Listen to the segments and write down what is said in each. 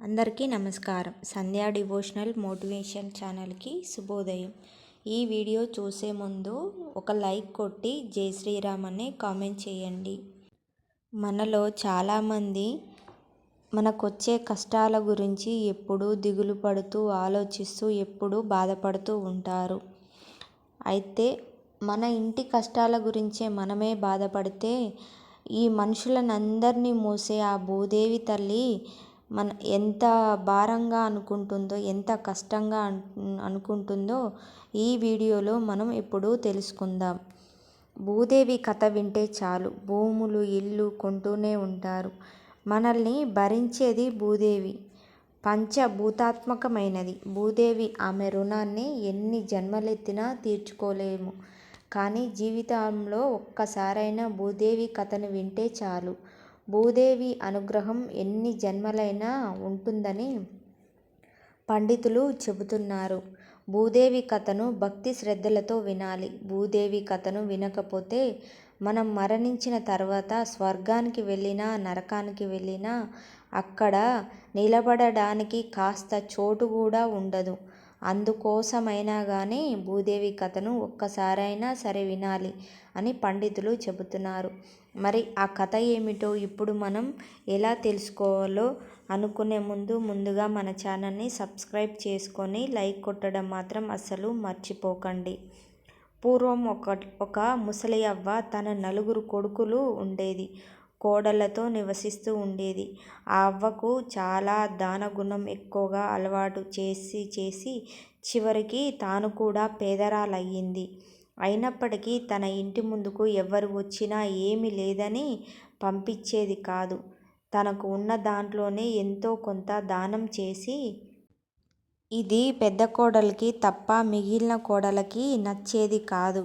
అందరికీ నమస్కారం. సంధ్యా devotional motivation ఛానల్కి శుభోదయం. ఈ వీడియో చూసే ముందు ఒక లైక్ కొట్టి జై శ్రీరామ్ అని కామెంట్ చేయండి. మనలో చాలామంది మనకొచ్చే కష్టాల గురించి ఎప్పుడూ దిగులు పడుతూ ఆలోచిస్తూ ఎప్పుడూ బాధపడుతూ ఉంటారు. అయితే మన ఇంటి కష్టాల గురించే మనమే బాధపడితే ఈ మనుషులనందరినీ మోసే ఆ భూదేవి తల్లి మన ఎంత భారంగా అనుకుంటుందో ఎంత కష్టంగా అనుకుంటుందో ఈ వీడియోలో మనం ఇప్పుడు తెలుసుకుందాం. భూదేవి కథ వింటే చాలు. భూములు ఇల్లు కొంటూనే ఉంటారు. మనల్ని భరించేది భూదేవి. పంచభూతాత్మకమైనది. భూదేవి ఆమె రుణాన్ని ఎన్ని జన్మలెత్తినా తీర్చుకోలేము. కానీ జీవితంలో ఒక్కసారైనా భూదేవి కథను వింటే చాలు. భూదేవి అనుగ్రహం ఎన్ని జన్మలైనా ఉంటుందని పండితులు చెబుతున్నారు. భూదేవి కథను భక్తి శ్రద్ధలతో వినాలి. భూదేవి కథను వినకపోతే మనం మరణించిన తర్వాత స్వర్గానికి వెళ్ళినా నరకానికి వెళ్ళినా అక్కడ నిలబడడానికి కాస్త చోటు కూడా ఉండదు. అందుకోసమైనా కానీ భూదేవి కథను ఒక్కసారైనా సరే వినాలి అని పండితులు చెబుతున్నారు. మరి ఆ కథ ఏమిటో ఇప్పుడు మనం ఎలా తెలుసుకోవాలో అనుకునే ముందు ముందుగా మన ఛానల్ని సబ్స్క్రైబ్ చేసుకొని లైక్ కొట్టడం మాత్రం అస్సలు మర్చిపోకండి. పూర్వం ఒక ఒక ముసలి అవ్వ తన నలుగురు కొడుకులు ఉండేది. కోడళ్ళతో నివసిస్తూ ఉండేది. ఆ అవ్వకు చాలా దానగుణం ఎక్కువగా అలవాటు చేసి చేసి చివరికి తాను కూడా పేదరాలయ్యింది. అయినప్పటికీ తన ఇంటి ముందుకు ఎవరు వచ్చినా ఏమీ లేదని పంపించేది కాదు. తనకు ఉన్న దాంట్లోనే ఎంతో కొంత దానం చేసి ఇది పెద్ద కోడలికి తప్ప మిగిలిన కోడలకి నచ్చేది కాదు.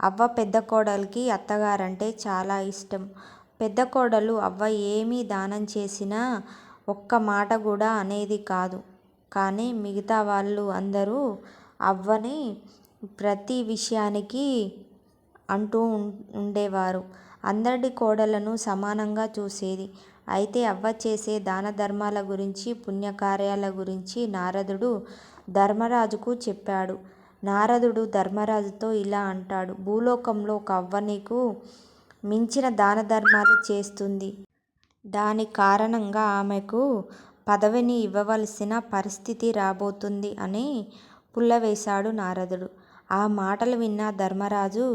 అవ్వ పెద్ద కోడలికి అత్తగారంటే చాలా ఇష్టం. పెద్ద కోడలు అవ్వ ఏమీ దానం చేసినా ఒక్క మాట కూడా అనేది కాదు. కానీ మిగతా వాళ్ళు అందరూ అవ్వని ప్రతి విషయానికి అంటూ ఉండేవారు. అందరి కోడలను సమానంగా చూసేది. అయితే అవ్వ చేసే దాన ధర్మాల గురించి పుణ్యకార్యాల గురించి నారదుడు ధర్మరాజుకు చెప్పాడు. నారదుడు ధర్మరాజుతో ఇలా అంటాడు. భూలోకంలో ఒక అవ్వ నీకు మించిన దాన ధర్మాలు చేస్తుంది. దాని కారణంగా ఆమెకు పదవిని ఇవ్వవలసిన పరిస్థితి రాబోతుంది అని పుల్లవేశాడు నారదుడు. ఆ మాటలు విన్న ధర్మరాజు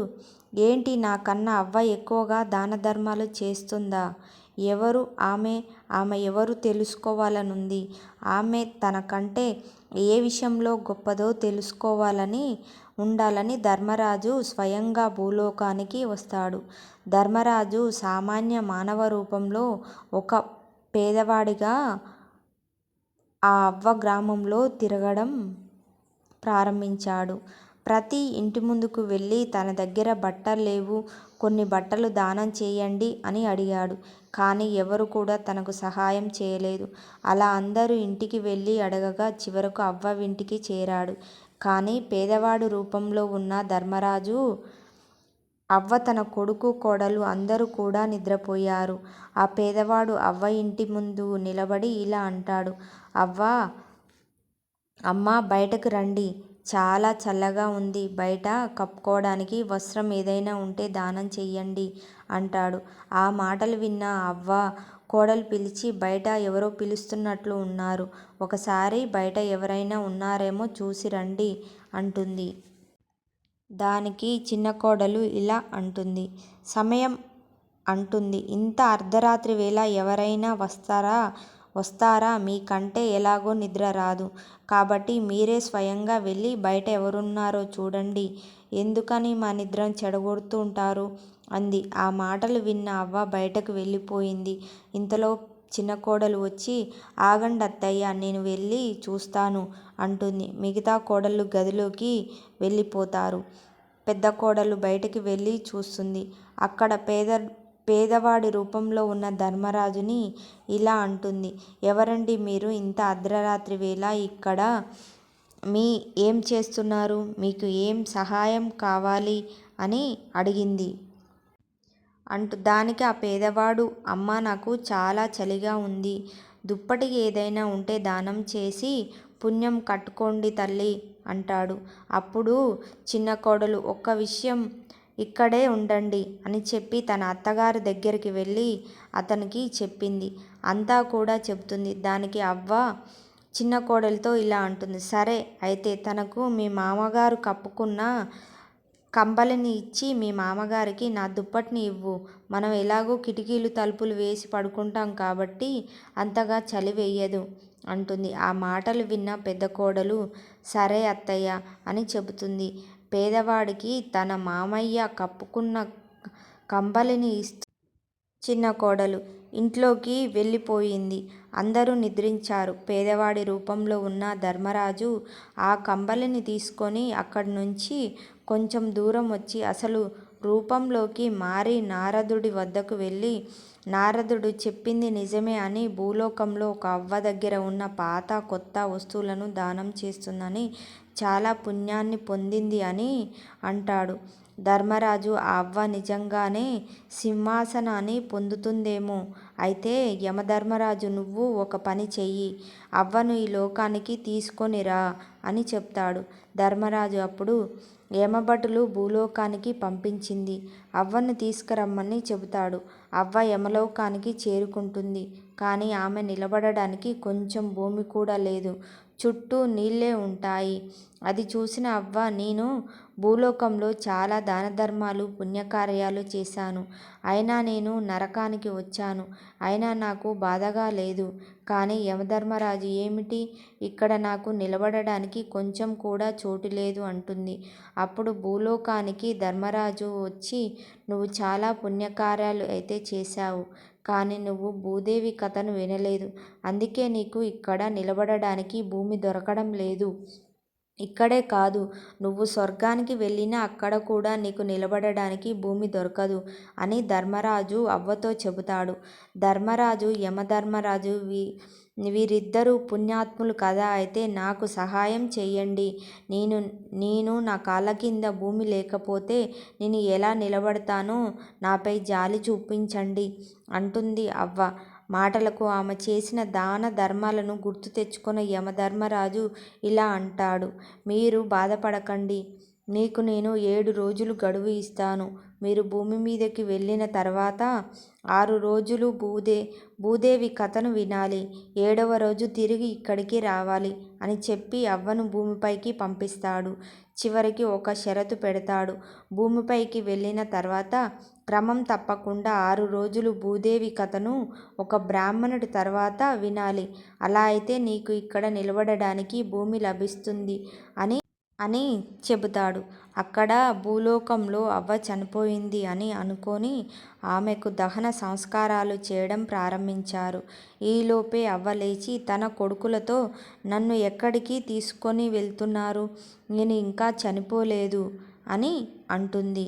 ఏంటి నాకన్నా అవ్వ ఎక్కువగా దాన ధర్మాలు చేస్తుందా? ఎవరు? ఆమె ఆమె ఎవరు తెలుసుకోవాలనుంది? ఆమె తనకంటే ఏ విషయంలో గొప్పదో తెలుసుకోవాలని ఉండాలని ధర్మరాజు స్వయంగా భూలోకానికి వస్తాడు. ధర్మరాజు సామాన్య మానవ రూపంలో ఒక పేదవాడిగా ఆ అవ్వ గ్రామంలో తిరగడం ప్రారంభించాడు. ప్రతి ఇంటి ముందుకు వెళ్ళి తన దగ్గర బట్టలు లేవు కొన్ని బట్టలు దానం చేయండి అని అడిగాడు. కానీ ఎవరు కూడా తనకు సహాయం చేయలేదు. అలా అందరూ ఇంటికి వెళ్ళి అడగగా చివరకు అవ్వ ఇంటికి చేరాడు. కానీ పేదవాడు రూపంలో ఉన్న ధర్మరాజు అవ్వ తన కొడుకు కోడలు అందరూ కూడా నిద్రపోయారు. ఆ పేదవాడు అవ్వ ఇంటి ముందు నిలబడి ఇలా అంటాడు. అవ్వ అమ్మ బయటకు రండి. చాలా చల్లగా ఉంది. బయట కప్పుకోవడానికి వస్త్రం ఏదైనా ఉంటే దానం చెయ్యండి అంటాడు. ఆ మాటలు విన్న అవ్వ కోడలు పిలిచి బయట ఎవరో పిలుస్తున్నట్లు ఉన్నారు. ఒకసారి బయట ఎవరైనా ఉన్నారేమో చూసి రండి అంటుంది. దానికి చిన్న కోడలు ఇలా అంటుంది. సమయం అంటుంది. ఇంత అర్ధరాత్రి వేళ ఎవరైనా వస్తారా? వస్తారా? మీకంటే ఎలాగో నిద్ర రాదు. కాబట్టి మీరే స్వయంగా వెళ్ళి బయట ఎవరున్నారో చూడండి. ఎందుకని మా నిద్రను చెడగొడుతుంటారు అంది. ఆ మాటలు విన్న అవ్వ బయటకు వెళ్ళిపోయింది. ఇంతలో చిన్న కోడలు వచ్చి ఆగండి అత్తయ్య నేను వెళ్ళి చూస్తాను అంటుంది. మిగతా కోడళ్ళు గదిలోకి వెళ్ళిపోతారు. పెద్ద కోడలు బయటికి వెళ్ళి చూస్తుంది. అక్కడ పేద పేదవాడి రూపంలో ఉన్న ధర్మరాజుని ఇలా అంటుంది. ఎవరండి మీరు ఇంత అర్ధరాత్రి వేళ ఇక్కడ? మీ ఏం చేస్తున్నారు? మీకు ఏం సహాయం కావాలి? అని అడిగింది. అంటూ దానికి ఆ పేదవాడు అమ్మ నాకు చాలా చలిగా ఉంది. దుప్పటి ఏదైనా ఉంటే దానం చేసి పుణ్యం కట్టుకోండి తల్లి అంటాడు. అప్పుడు చిన్న కోడలు ఒక్క విషయం ఇక్కడే ఉండండి అని చెప్పి తన అత్తగారి దగ్గరికి వెళ్ళి అతనికి చెప్పింది. అంతా కూడా చెప్తుంది దానికి అవ్వ చిన్న కోడలితో ఇలా అంటుంది. సరే అయితే తనకు మీ మామగారు కప్పుకున్న కంబలిని ఇచ్చి మీ మామగారికి నా దుప్పటిని ఇవ్వు. మనం ఎలాగో కిటికీలు తలుపులు వేసి పడుకుంటాం కాబట్టి అంతగా చలి వెయ్యదు అంటుంది. ఆ మాటలు విన్న పెద్ద కోడలు సరే అత్తయ్య అని చెబుతుంది. పేదవాడికి తన మామయ్య కప్పుకున్న కంబళిని ఇస్తూ చిన్న కోడలు ఇంట్లోకి వెళ్ళిపోయింది. అందరూ నిద్రించారు. పేదవాడి రూపంలో ఉన్న ధర్మరాజు ఆ కంబళిని తీసుకొని అక్కడి నుంచి కొంచెం దూరం వచ్చి అసలు రూపంలోకి మారి నారదుడి వద్దకు వెళ్ళి నారదుడు చెప్పింది నిజమే అని భూలోకంలో ఒక అవ్వ దగ్గర ఉన్న పాత కొత్త వస్తువులను దానం చేస్తుందని చాలా పుణ్యాన్ని పొందింది అని అంటాడు. ధర్మరాజు ఆ అవ్వ నిజంగానే సింహాసనాన్ని పొందుతుందేమో! అయితే యమధర్మరాజు నువ్వు ఒక పని చెయ్యి. అవ్వను ఈ లోకానికి తీసుకొని రా అని చెప్తాడు. ధర్మరాజు అప్పుడు యమభటులు భూలోకానికి పంపించింది అవ్వను తీసుకురమ్మని చెబుతాడు. అవ్వ యమలోకానికి చేరుకుంటుంది. కానీ ఆమె నిలబడడానికి కొంచెం భూమి కూడా లేదు. చుట్టూ నీళ్ళే ఉంటాయి. అది చూసిన అవ్వ నేను భూలోకంలో చాలా దానధర్మాలు, పుణ్యకార్యాలు చేశాను. అయినా నేను నరకానికి వచ్చాను. అయినా నాకు బాధగా లేదు. కానీ యమధర్మరాజు ఏమిటి? ఇక్కడ నాకు నిలబడడానికి కొంచెం కూడా చోటు లేదు అంటుంది. అప్పుడు భూలోకానికి ధర్మరాజు వచ్చి నువ్వు చాలా పుణ్యకార్యాలు అయితే చేశావు. కానీ నువ్వు భూదేవి కథను వినలేదు. అందుకే నీకు ఇక్కడ నిలబడడానికి భూమి దొరకడం లేదు. ఇక్కడే కాదు. నువ్వు స్వర్గానికి వెళ్ళినా అక్కడ కూడా నీకు నిలబడడానికి భూమి దొరకదు అని ధర్మరాజు అవ్వతో చెబుతాడు. ధర్మరాజు యమధర్మరాజు వీ వీరిద్దరూ పుణ్యాత్ములు కదా అయితే నాకు సహాయం చేయండి నేను నేను నా కాళ్ళ కింద భూమి లేకపోతే నేను ఎలా నిలబడతానో నాపై జాలి చూపించండి అంటుంది అవ్వ. మాటలకు ఆమె చేసిన దాన ధర్మాలను గుర్తు తెచ్చుకున్న యమధర్మరాజు ఇలా అంటాడు. మీరు బాధపడకండి. మీకు నేను ఏడు రోజులు గడువు ఇస్తాను. మీరు భూమి మీదకి వెళ్ళిన తర్వాత ఆరు రోజులు భూదే భూదేవి కథను వినాలి. ఏడవ రోజు తిరిగి ఇక్కడికి రావాలి అని చెప్పి అవ్వను భూమిపైకి పంపిస్తాడు. చివరికి ఒక షరతు పెడతాడు. భూమిపైకి వెళ్ళిన తర్వాత క్రమం తప్పకుండా ఆరు రోజులు భూదేవి కథను ఒక బ్రాహ్మణుడి తర్వాత వినాలి. అలా అయితే నీకు ఇక్కడ నిలబడడానికి భూమి లభిస్తుంది అని అని చెబుతాడు. అక్కడ భూలోకంలో అవ్వ చనిపోయింది అని అనుకొని ఆమెకు దహన సంస్కారాలు చేయడం ప్రారంభించారు. ఈలోపే అవ్వ లేచి తన కొడుకులతో నన్ను ఎక్కడికి తీసుకొని వెళ్తున్నారు? నేను ఇంకా చనిపోలేదు అని అంటుంది.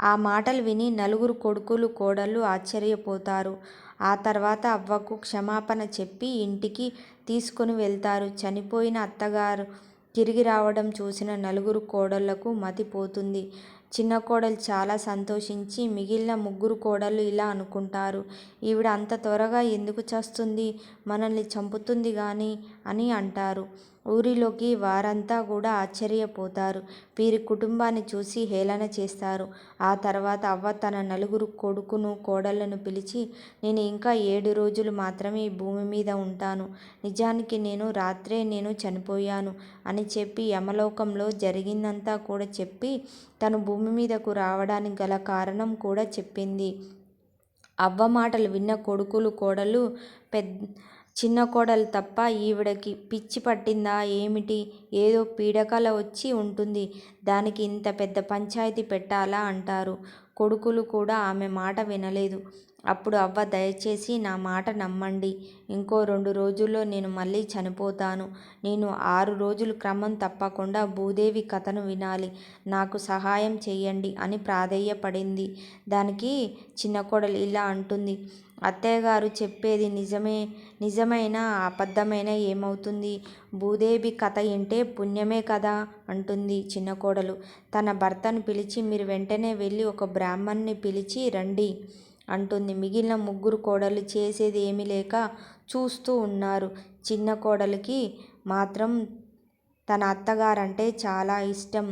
ఆ మాటలు విని నలుగురు కొడుకులు కోడళ్ళు ఆశ్చర్యపోతారు. ఆ తర్వాత అవ్వకు క్షమాపణ చెప్పి ఇంటికి తీసుకొని వెళ్తారు. చనిపోయిన అత్తగారు తిరిగి రావడం చూసిన నలుగురు కోడళ్ళకు మతి పోతుంది. చిన్న కోడలు చాలా సంతోషించి మిగిలిన ముగ్గురు కోడళ్ళు ఇలా అనుకుంటారు. ఈవిడ అంత త్వరగా ఎందుకు చస్తుంది? మనల్ని చంపుతుంది గాని అని అంటారు. ఊరిలోకి వారంతా కూడా ఆశ్చర్యపోతారు. వీరి కుటుంబాన్ని చూసి హేళన చేస్తారు. ఆ తర్వాత అవ్వ తన నలుగురు కొడుకును కోడళ్ళను పిలిచి నేను ఇంకా ఏడు రోజులు మాత్రమే ఈ భూమి మీద ఉంటాను. నిజానికి నేను రాత్రే నేను చనిపోయాను అని చెప్పి యమలోకంలో జరిగిందంతా కూడా చెప్పి తను భూమి మీదకు రావడానికి గల కారణం కూడా చెప్పింది. అవ్వ మాటలు విన్న కొడుకులు కోడలు పెద్ద చిన్న కోడలు తప్ప ఈవిడకి పిచ్చి పట్టిందా ఏమిటి? ఏదో పీడకల వచ్చి ఉంటుంది. దానికి ఇంత పెద్ద పంచాయితీ పెట్టాలా అంటారు. కొడుకులు కూడా ఆమె మాట వినలేదు. అప్పుడు అవ్వ దయచేసి నా మాట నమ్మండి. ఇంకో రెండు రోజుల్లో నేను మళ్ళీ చనిపోతాను. నేను ఆరు రోజులు క్రమం తప్పకుండా భూదేవి కథను వినాలి. నాకు సహాయం చేయండి అని ప్రాధేయపడింది. దానికి చిన్న కోడలు ఇలా అంటుంది. అత్తయ్యగారు చెప్పేది నిజమే నిజమైన అబద్ధమైన ఏమవుతుంది? భూదేవి కథ ఏంటే పుణ్యమే కదా అంటుంది చిన్న కోడలు. తన భర్తను పిలిచి మీరు వెంటనే వెళ్ళి ఒక బ్రాహ్మణ్ణి పిలిచి రండి అంటుంది. మిగిలిన ముగ్గురు కోడళ్ళు చేసేది ఏమీ లేక చూస్తూ ఉన్నారు చిన్న కోడలికి మాత్రం తన అత్తగారంటే చాలా ఇష్టం.